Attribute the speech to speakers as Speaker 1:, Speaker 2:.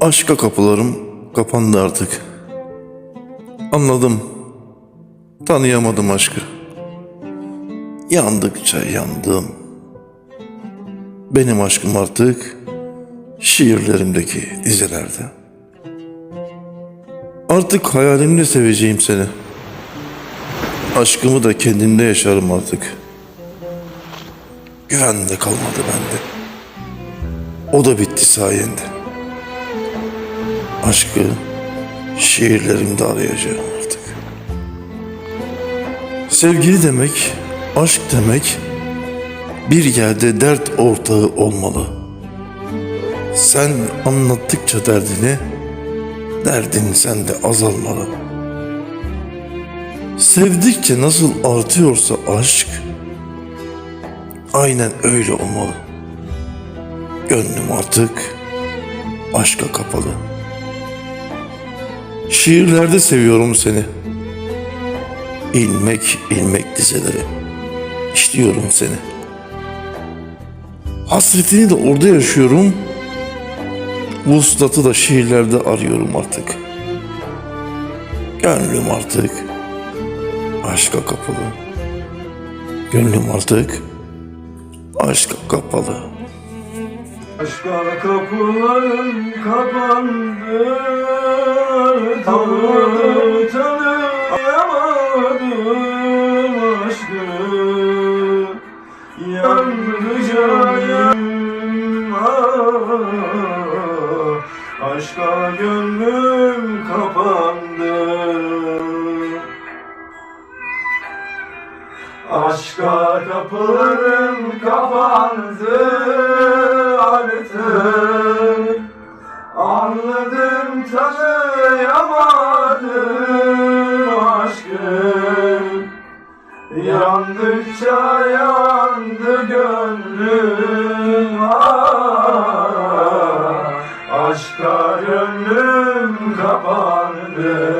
Speaker 1: Aşka kapılarım kapandı artık. Anladım. Tanıyamadım aşkı. Yandıkça yandım. Benim aşkım artık şiirlerimdeki dizelerde. Artık hayalimle seveceğim seni. Aşkımı da kendimde yaşarım artık. Güven de kalmadı bende. O da bitti sayende. Aşkı şiirlerimde arayacağım artık. Sevgili demek, aşk demek bir yerde dert ortağı olmalı. Sen anlattıkça derdini, derdin sende azalmalı. Sevdikçe nasıl artıyorsa aşk, aynen öyle olmalı. Gönlüm artık aşka kapalı. Şiirlerde seviyorum seni. İlmek ilmek dizeleri. İşliyorum seni. Hasretini de orada yaşıyorum. Vuslatı da şiirlerde arıyorum artık. Gönlüm artık aşka kapalı. Gönlüm artık aşka kapalı.
Speaker 2: Aşka kapılarım kapandı Tanımadım tanıyamadım aşkı. Ah, Aşka gönlüm kapandı. Aşka kapılarım kapandı Ben tanıyamadım aşkım Yandıkça yandı gönlüm ah, ah. Aşka gönlüm kapandı.